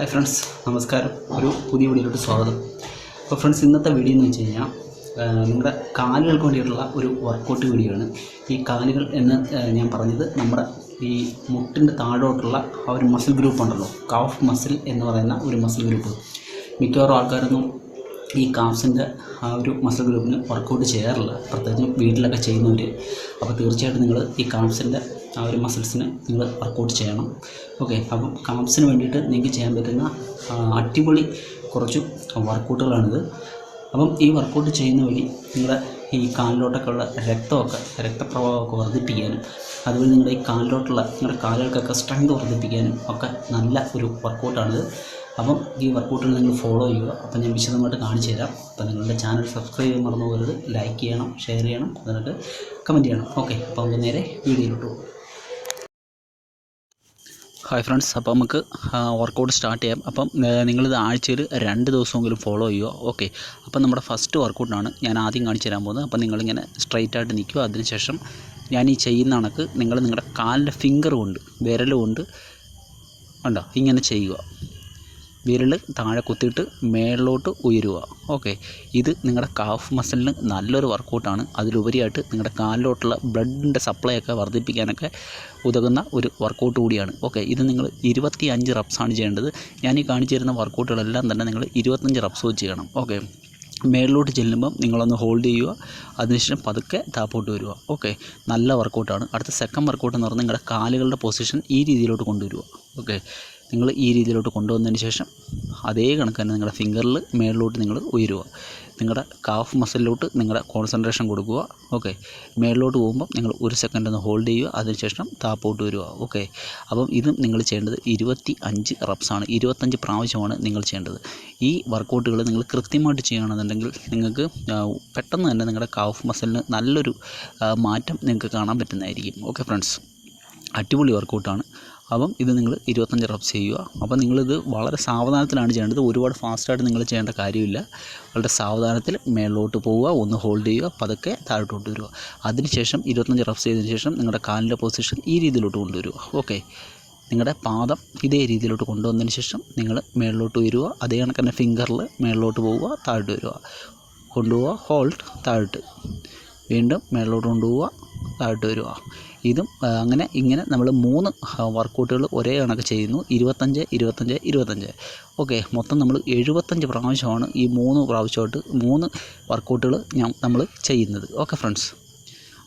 Hi friends നമസ്കാരം. ഒരു പുതിയ വീഡിയോയിലോട്ട് സ്വാഗതം. അപ്പോൾ ഫ്രണ്ട്സ് ഇന്നത്തെ വീഡിയോ എന്ന് വെച്ച് കഴിഞ്ഞാൽ നിങ്ങളുടെ കാലുകൾക്ക് വേണ്ടിയിട്ടുള്ള ഒരു വർക്കൗട്ട് വീഡിയോ ആണ്. ഈ കാലുകൾ എന്ന് ഞാൻ പറഞ്ഞത് നമ്മുടെ ഈ മുട്ടിന്റെ താഴോട്ടുള്ള ആ ഒരു മസിൽ ഗ്രൂപ്പ് ഉണ്ടല്ലോ കാഫ് മസിൽ എന്ന് പറയുന്ന ഒരു മസിൽ ഗ്രൂപ്പ് മിക്കവാറും ആൾക്കാരൊന്നും ഈ കാഫ്സിന്റെ ആ ഒരു മസിൽ ഗ്രൂപ്പിന് വർക്കൗട്ട് ചെയ്യാറില്ല. പ്രത്യേകിച്ച് വീട്ടിലൊക്കെ ചെയ്യുന്നവർ അപ്പോൾ തീർച്ചയായിട്ടും നിങ്ങൾ ഈ കാഫ്സിന്റെ ആ ഒരു മസിൽസിന് നിങ്ങൾ വർക്കൗട്ട് ചെയ്യണം. ഓക്കെ അപ്പം കാംസിന് വേണ്ടിയിട്ട് നിങ്ങൾക്ക് ചെയ്യാൻ പറ്റുന്ന അടിപൊളി കുറച്ച് വർക്കൗട്ടുകളാണിത് അപ്പം ഈ വർക്കൗട്ട് ചെയ്യുന്ന വഴി നിങ്ങളുടെ ഈ കാലിലോട്ടൊക്കെ ഉള്ള രക്തമൊക്കെ രക്തപ്രവാഹമൊക്കെ വർദ്ധിപ്പിക്കാനും അതുപോലെ നിങ്ങളുടെ ഈ കാലിലോട്ടുള്ള നിങ്ങളുടെ കാലുകൾക്കൊക്കെ സ്ട്രെങ്ത് വർദ്ധിപ്പിക്കാനും ഒക്കെ നല്ല ഒരു വർക്കൗട്ടാണിത് അപ്പം ഈ വർക്കൗട്ടിൽ നിങ്ങൾ ഫോളോ ചെയ്യുക. അപ്പം ഞാൻ വിശദമായിട്ട് കാണിച്ചു തരാം. അപ്പം നിങ്ങളുടെ ചാനൽ സബ്സ്ക്രൈബ് ചെയ്യാൻ മറന്നു പോകരുത് ലൈക്ക് ചെയ്യണം ഷെയർ ചെയ്യണം എന്നിട്ട് കമന്റ് ചെയ്യണം. ഓക്കെ അപ്പോൾ നമുക്ക് നേരെ വീഡിയോയിലോട്ട് പോകും. ഹായ് ഫ്രണ്ട്സ് അപ്പോൾ നമുക്ക് വർക്കൗട്ട് സ്റ്റാർട്ട് ചെയ്യാം. അപ്പം നിങ്ങളിത് ആഴ്ചയിൽ രണ്ട് ദിവസമെങ്കിലും ഫോളോ ചെയ്യുക. ഓക്കെ അപ്പം നമ്മുടെ ഫസ്റ്റ് വർക്കൗട്ടാണ് ഞാൻ ആദ്യം കാണിച്ചു തരാൻ പോകുന്നത്. അപ്പം നിങ്ങളിങ്ങനെ സ്ട്രൈറ്റ് ആയിട്ട് നിൽക്കുക. അതിനുശേഷം ഞാൻ ഈ ചെയ്യുന്ന കണക്ക് നിങ്ങൾ നിങ്ങളുടെ കാലിന്റെ ഫിംഗർ കൊണ്ട് വിരലുകൊണ്ട് ഉണ്ടോ ഇങ്ങനെ ചെയ്യുക. വിരൽ താഴെ കുത്തിയിട്ട് മേളിലോട്ട് ഉയരുക. ഓക്കെ ഇത് നിങ്ങളുടെ കാഫ് മസിലിന് നല്ലൊരു വർക്കൗട്ടാണ് അതിലുപരിയായിട്ട് നിങ്ങളുടെ കാലിലോട്ടുള്ള ബ്ലഡിന്റെ സപ്ലൈ ഒക്കെ വർദ്ധിപ്പിക്കാനൊക്കെ ഉതകുന്ന ഒരു വർക്കൗട്ട് കൂടിയാണ്. ഓക്കെ ഇത് നിങ്ങൾ ഇരുപത്തി അഞ്ച് റബ്സാണ് ചെയ്യേണ്ടത്. ഞാൻ ഈ കാണിച്ചു തരുന്ന വർക്കൗട്ടുകളെല്ലാം തന്നെ നിങ്ങൾ ഇരുപത്തഞ്ച് റബ്സ് വെച്ച് ചെയ്യണം. ഓക്കെ മേളിലോട്ട് ചെല്ലുമ്പം നിങ്ങളൊന്ന് ഹോൾഡ് ചെയ്യുക. അതിനുശേഷം പതുക്കെ താപ്പോട്ട് വരിക. ഓക്കെ നല്ല വർക്കൗട്ടാണ് അടുത്ത സെക്കൻഡ് വർക്കൗട്ട് എന്ന് പറഞ്ഞാൽ നിങ്ങളുടെ കാലുകളുടെ പൊസിഷൻ ഈ രീതിയിലോട്ട് കൊണ്ടുവരിക. ഓക്കെ നിങ്ങൾ ഈ രീതിയിലോട്ട് കൊണ്ടുവന്നതിന് ശേഷം അതേ കണക്ക് തന്നെ നിങ്ങളുടെ ഫിംഗറിൽ മേളിലോട്ട് നിങ്ങൾ ഉയരുക. നിങ്ങളുടെ കാഫ് മസിലിലോട്ട് നിങ്ങളുടെ കോൺസെൻട്രേഷൻ കൊടുക്കുക. ഓക്കെ മേളിലോട്ട് പോകുമ്പോൾ നിങ്ങൾ ഒരു സെക്കൻഡ് ഒന്ന് ഹോൾഡ് ചെയ്യുക. അതിനുശേഷം താപ്പോട്ട് വരിക. ഓക്കെ അപ്പം ഇതും നിങ്ങൾ ചെയ്യേണ്ടത് ഇരുപത്തി അഞ്ച് റബ്സാണ് ഇരുപത്തഞ്ച് പ്രാവശ്യമാണ് നിങ്ങൾ ചെയ്യേണ്ടത്. ഈ വർക്കൗട്ടുകൾ നിങ്ങൾ കൃത്യമായിട്ട് ചെയ്യുകയാണെന്നുണ്ടെങ്കിൽ നിങ്ങൾക്ക് പെട്ടെന്ന് തന്നെ നിങ്ങളുടെ കാഫ് മസിലിന് നല്ലൊരു മാറ്റം നിങ്ങൾക്ക് കാണാൻ പറ്റുന്നതായിരിക്കും. ഓക്കെ ഫ്രണ്ട്സ് അടിപൊളി വർക്കൗട്ടാണ് അപ്പം ഇത് നിങ്ങൾ ഇരുപത്തഞ്ച് റബ്സ് ചെയ്യുക. അപ്പം നിങ്ങളിത് വളരെ സാവധാനത്തിലാണ് ചെയ്യേണ്ടത്. ഒരുപാട് ഫാസ്റ്റായിട്ട് നിങ്ങൾ ചെയ്യേണ്ട കാര്യമില്ല. വളരെ സാവധാനത്തിൽ മേളിലോട്ട് പോവുക ഒന്ന് ഹോൾഡ് ചെയ്യുക പതുക്കെ താഴോട്ട് വരിക അതിനുശേഷം ഇരുപത്തഞ്ച് റബ്സ് ചെയ്തതിന് ശേഷം നിങ്ങളുടെ കാലിന്റെ പൊസിഷൻ ഈ രീതിയിലോട്ട് കൊണ്ടുവരിക. ഓക്കെ. നിങ്ങളുടെ പാദം ഇതേ രീതിയിലോട്ട് കൊണ്ടുവന്നതിന് ശേഷം നിങ്ങൾ മേളിലോട്ട് വരിക അതേ കണക്ക് ഫിംഗറിൽ മേളിലോട്ട് പോവുക താഴോട്ട് വരിക. കൊണ്ടുപോവുക ഹോൾഡ് താഴോട്ട്. വീണ്ടും മേളിലോട്ട് കൊണ്ടുപോവുക താഴോട്ട് വരിക. ഇതും അങ്ങനെ ഇങ്ങനെ നമ്മൾ മൂന്ന് വർക്കൗട്ടുകൾ ഒരേ കണക്ക് ചെയ്യുന്നു. ഇരുപത്തഞ്ച് ഇരുപത്തഞ്ച് ഇരുപത്തഞ്ച്. ഓക്കെ മൊത്തം നമ്മൾ എഴുപത്തഞ്ച് പ്രാവശ്യമാണ് ഈ മൂന്ന് പ്രാവശ്യമായിട്ട് മൂന്ന് വർക്കൗട്ടുകൾ ഞാൻ നമ്മൾ ചെയ്യുന്നത്. ഓക്കെ ഫ്രണ്ട്സ്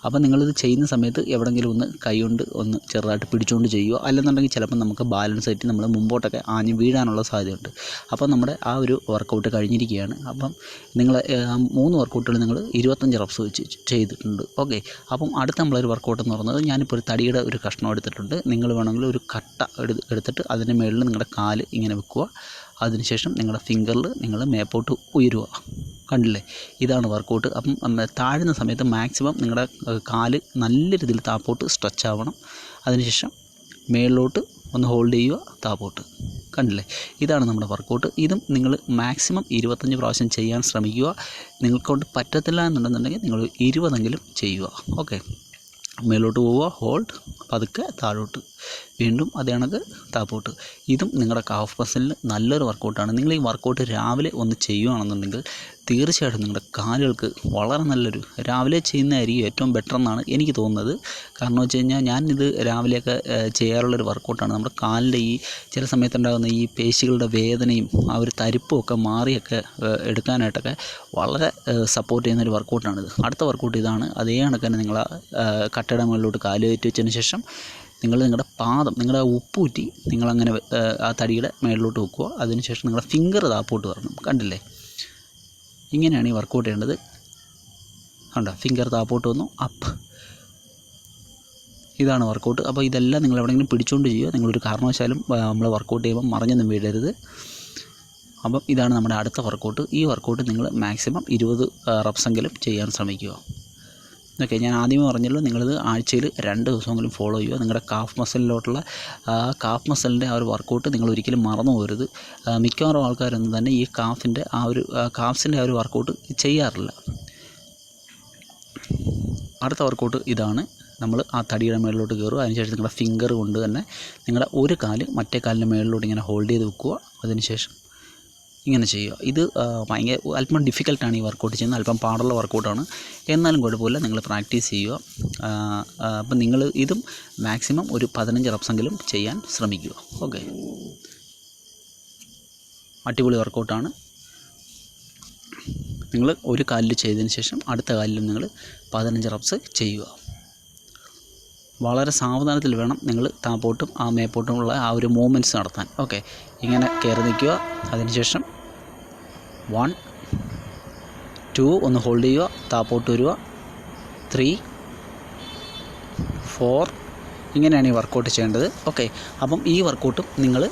അപ്പോൾ നിങ്ങളിത് ചെയ്യുന്ന സമയത്ത് എവിടെങ്കിലും ഒന്ന് കൈ കൊണ്ട് ഒന്ന് ചെറുതായിട്ട് പിടിച്ചുകൊണ്ട് ചെയ്യുക. അല്ലെന്നുണ്ടെങ്കിൽ ചിലപ്പോൾ നമുക്ക് ബാലൻസ് ആയിട്ട് നമ്മൾ മുമ്പോട്ടൊക്കെ ആഞ്ഞ് വീഴാനുള്ള സാധ്യതയുണ്ട്. അപ്പോൾ നമ്മുടെ ആ ഒരു വർക്കൗട്ട് കഴിഞ്ഞിരിക്കുകയാണ്. അപ്പം നിങ്ങൾ മൂന്ന് വർക്കൗട്ടുകൾ നിങ്ങൾ ഇരുപത്തഞ്ച് റപ്സ് വെച്ച് ചെയ്തിട്ടുണ്ട്. ഓക്കെ. അപ്പം അടുത്ത നമ്മളൊരു വർക്കൗട്ട് എന്ന് പറയുന്നത് ഞാനിപ്പോൾ ഒരു തടിയുടെ ഒരു കഷ്ണം എടുത്തിട്ടുണ്ട്. നിങ്ങൾ വേണമെങ്കിൽ ഒരു കട്ട എടുത്തിട്ട് അതിന്റെ മുകളിൽ നിങ്ങളുടെ കാൽ ഇങ്ങനെ വെക്കുക. അതിനുശേഷം നിങ്ങളുടെ ഫിംഗറിൽ നിങ്ങൾ മേപ്പോട്ട് ഉയരുക. കണ്ടില്ലേ? ഇതാണ് വർക്കൗട്ട്. അപ്പം താഴുന്ന സമയത്ത് മാക്സിമം നിങ്ങളുടെ കാൽ നല്ല രീതിയിൽ താപ്പോട്ട് സ്ട്രെച്ച് ആവണം. അതിനുശേഷം മേളിലോട്ട് ഒന്ന് ഹോൾഡ് ചെയ്യുക താപ്പോട്ട്. കണ്ടില്ലേ? ഇതാണ് നമ്മുടെ വർക്കൗട്ട്. ഇതും നിങ്ങൾ മാക്സിമം ഇരുപത്തഞ്ച് പ്രാവശ്യം ചെയ്യാൻ ശ്രമിക്കുക. നിങ്ങൾക്കൊണ്ട് പറ്റത്തില്ല എന്നുണ്ടെന്നുണ്ടെങ്കിൽ നിങ്ങൾ ഇരുപതെങ്കിലും ചെയ്യുക. ഓക്കെ? മേലോട്ട് പോവുക ഹോൾഡ് പതുക്കെ താഴോട്ട്. വീണ്ടും അതേ കണക്ക് താപ്പോട്ട് ഇതും നിങ്ങളുടെ കാഫ് മസിലിന് നല്ലൊരു വർക്കൗട്ടാണ് നിങ്ങൾ ഈ വർക്കൗട്ട് രാവിലെ ഒന്ന് ചെയ്യുകയാണെന്നുണ്ടെങ്കിൽ തീർച്ചയായിട്ടും നിങ്ങളുടെ കാലുകൾക്ക് വളരെ നല്ലൊരു രാവിലെ ചെയ്യുന്നതായിരിക്കും ഏറ്റവും ബെറ്റർ എന്നാണ് എനിക്ക് തോന്നുന്നത്. കാരണം വെച്ച് കഴിഞ്ഞാൽ ഞാനിത് രാവിലെയൊക്കെ ചെയ്യാറുള്ള ചെയ്യാറുള്ളൊരു വർക്കൗട്ടാണ് നമ്മുടെ കാലിന്റെ ഈ ചില സമയത്തുണ്ടാകുന്ന ഈ പേശികളുടെ വേദനയും ആ ഒരു തരിപ്പും ഒക്കെ മാറിയൊക്കെ എടുക്കാനായിട്ടൊക്കെ വളരെ സപ്പോർട്ട് ചെയ്യുന്ന ഒരു വർക്കൗട്ടാണിത് അടുത്ത വർക്കൗട്ട് ഇതാണ്. അതേ കണക്ക് തന്നെ നിങ്ങൾ കട്ടയുടെ മുകളിലോട്ട് കാൽ വെച്ചതിന് ശേഷം നിങ്ങൾ നിങ്ങളുടെ പാദം നിങ്ങളുടെ ഉപ്പൂറ്റി നിങ്ങളങ്ങനെ ആ തടിയുടെ മേളിലോട്ട് വെക്കുക. അതിനുശേഷം നിങ്ങളുടെ ഫിംഗർ താപ്പോട്ട് വരണം. കണ്ടില്ലേ? ഇങ്ങനെയാണ് ഈ വർക്കൗട്ട് ചെയ്യേണ്ടത്. കണ്ടോ? ഫിംഗർ താപ്പോട്ട് വന്നു. അപ്പ്. ഇതാണ് വർക്കൗട്ട് അപ്പോൾ ഇതെല്ലാം നിങ്ങൾ എവിടെയെങ്കിലും പിടിച്ചുകൊണ്ട് ചെയ്യുക. നിങ്ങളൊരു കാരണവശാലും നമ്മൾ വർക്കൗട്ട് ചെയ്യുമ്പോൾ മറിഞ്ഞൊന്നും വീഴരുത്. അപ്പം ഇതാണ് നമ്മുടെ അടുത്ത വർക്കൗട്ട് ഈ വർക്കൗട്ട് നിങ്ങൾ മാക്സിമം ഇരുപത് റബ്സെങ്കിലും ചെയ്യാൻ ശ്രമിക്കുക. ഓക്കെ ഞാൻ ആദ്യമേ പറഞ്ഞല്ലോ നിങ്ങളിത് ആഴ്ചയിൽ രണ്ട് ദിവസമെങ്കിലും ഫോളോ ചെയ്യുക. നിങ്ങളുടെ കാഫ് മസിലിലോട്ടുള്ള കാഫ് മസിലിന്റെ ആ ഒരു വർക്കൗട്ട് നിങ്ങൾ ഒരിക്കലും മറന്നു പോകരുത്. മിക്കവാറും ആൾക്കാരൊന്നും തന്നെ ഈ കാഫിന്റെ ആ ഒരു കാഫ്സിന്റെ ആ ഒരു വർക്കൗട്ട് ചെയ്യാറില്ല. അടുത്ത വർക്കൗട്ട് ഇതാണ്. നമ്മൾ ആ തടിയുടെ മേളിലോട്ട് കയറുക അതിനുശേഷം നിങ്ങളുടെ ഫിംഗർ കൊണ്ട് തന്നെ നിങ്ങളുടെ ഒരു കാൽ മറ്റേ കാലിന്റെ മേളിലോട്ട് ഇങ്ങനെ ഹോൾഡ് ചെയ്ത് വെക്കുക. അതിനുശേഷം ഇങ്ങനെ ചെയ്യുക. ഇത് ഭയങ്കര അല്പം ഡിഫിക്കൽട്ടാണ് ഈ വർക്കൗട്ട് ചെയ്യുന്നത്. അല്പം പാടുള്ള വർക്കൗട്ടാണ് എന്നാലും കുഴപ്പമില്ല. നിങ്ങൾ പ്രാക്ടീസ് ചെയ്യുക. അപ്പം നിങ്ങൾ ഇതും മാക്സിമം ഒരു പതിനഞ്ച് റപ്സെങ്കിലും ചെയ്യാൻ ശ്രമിക്കുക. ഓക്കെ അടിപൊളി വർക്കൗട്ടാണ് നിങ്ങൾ ഒരു കാലിൽ ചെയ്തതിന് ശേഷം അടുത്ത കാലിലും നിങ്ങൾ പതിനഞ്ച് റപ്സ് ചെയ്യുക. വളരെ സാവധാനത്തിൽ വേണം നിങ്ങൾ താപ്പോട്ടും ആ മേപ്പോട്ടും ഉള്ള ആ ഒരു മൂവ്മെന്റ്സ് നടത്താൻ. ഓക്കെ ഇങ്ങനെ കയറി നിൽക്കുക. അതിനുശേഷം വൺ ടു ഒന്ന് ഹോൾഡ് ചെയ്യുക താപ്പോട്ട് വരിക ത്രീ ഫോർ ഇങ്ങനെയാണ് ഈ വർക്കൗട്ട് ചെയ്യേണ്ടത്. ഓക്കെ അപ്പം ഈ വർക്കൗട്ടും നിങ്ങൾ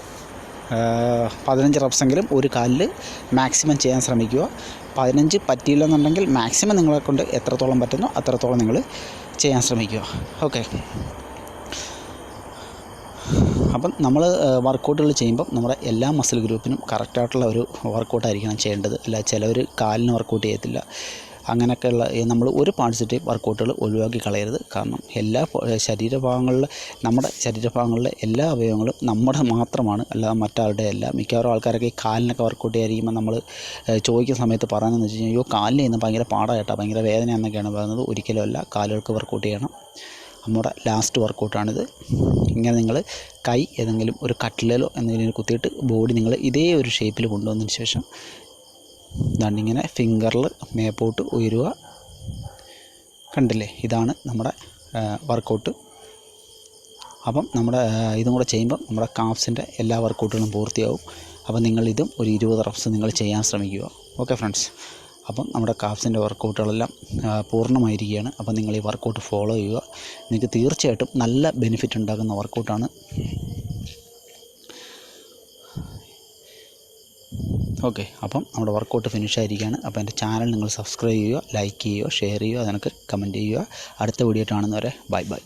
പതിനഞ്ച് റപ്സെങ്കിലും ഒരു കാലിൽ മാക്സിമം ചെയ്യാൻ ശ്രമിക്കുക. പതിനഞ്ച് പറ്റിയില്ലെന്നുണ്ടെങ്കിൽ മാക്സിമം നിങ്ങളെക്കൊണ്ട് എത്രത്തോളം പറ്റുന്നോ അത്രത്തോളം നിങ്ങൾ ചെയ്യാൻ ശ്രമിക്കുക. ഓക്കെ അപ്പം നമ്മൾ വർക്കൗട്ടുകൾ ചെയ്യുമ്പം നമ്മുടെ എല്ലാ മസിൽ ഗ്രൂപ്പിനും കറക്റ്റായിട്ടുള്ള ഒരു വർക്കൗട്ടായിരിക്കണം ചെയ്യേണ്ടത്. അല്ല ചിലവർ കാലിന് വർക്കൗട്ട് ചെയ്യത്തില്ല. അങ്ങനെയൊക്കെയുള്ള നമ്മൾ ഒരു പാർട്സിന്റെ വർക്കൗട്ടുകൾ ഒഴിവാക്കി കളയരുത്. കാരണം എല്ലാ ശരീരഭാഗങ്ങളിൽ നമ്മുടെ ശരീരഭാഗങ്ങളിലെ എല്ലാ അവയവങ്ങളും നമ്മുടെ മാത്രമാണ്. അല്ലാതെ മറ്റാളുടെ അല്ല. മിക്കവാറും ആൾക്കാരൊക്കെ ഈ കാലിനൊക്കെ വർക്കൗട്ട് ചെയ്യാതിരിക്കുമ്പോൾ നമ്മൾ ചോദിക്കുന്ന സമയത്ത് പറയുന്നതെന്ന് വെച്ച് കഴിഞ്ഞാൽ അയ്യോ കാലിൽ നിന്ന് ഭയങ്കര പാടായിട്ടാണ് ഭയങ്കര വേദന എന്നൊക്കെയാണ് പറയുന്നത്. ഒരിക്കലും അല്ല. കാലുകൾക്ക് വർക്കൗട്ട് ചെയ്യണം. നമ്മുടെ ലാസ്റ്റ് വർക്കൗട്ടാണിത് ഇങ്ങനെ നിങ്ങൾ കൈ ഏതെങ്കിലും ഒരു കട്ടിലോ എന്തെങ്കിലും കുത്തിയിട്ട് ബോഡി നിങ്ങൾ ഇതേ ഒരു ഷേപ്പിൽ കൊണ്ടുവന്നതിന് ശേഷം ഇങ്ങനെ ഫിംഗറിൽ മേപ്പോട്ട് ഉയരുക. കണ്ടില്ലേ? ഇതാണ് നമ്മുടെ വർക്കൗട്ട് അപ്പം നമ്മുടെ ഇതും കൂടെ ചെയ്യുമ്പോൾ നമ്മുടെ കാഫ്സിന്റെ എല്ലാ വർക്കൗട്ടുകളും പൂർത്തിയാവും. അപ്പം നിങ്ങളിതും ഒരു ഇരുപത് റഫ്സ് നിങ്ങൾ ചെയ്യാൻ ശ്രമിക്കുക. ഓക്കെ ഫ്രണ്ട്സ് അപ്പം നമ്മുടെ കാഫ്സിന്റെ വർക്കൗട്ടുകളെല്ലാം പൂർണമായിരിക്കുകയാണ്. അപ്പം നിങ്ങൾ ഈ വർക്കൗട്ട് ഫോളോ ചെയ്യുക. നിങ്ങൾക്ക് തീർച്ചയായിട്ടും നല്ല ബെനിഫിറ്റ് ഉണ്ടാകുന്ന വർക്കൗട്ടാണ്. ഓക്കെ അപ്പം നമ്മുടെ വർക്കൗട്ട് ഫിനിഷ് ആയിരിക്കുകയാണ് അപ്പോൾ എന്റെ ചാനൽ നിങ്ങൾ സബ്സ്ക്രൈബ് ചെയ്യുക ലൈക്ക് ചെയ്യുക ഷെയർ ചെയ്യുക അതിനൊക്കെ കമന്റ് ചെയ്യുക. അടുത്ത വീഡിയോ കാണുന്നവരെ ബൈ ബൈ.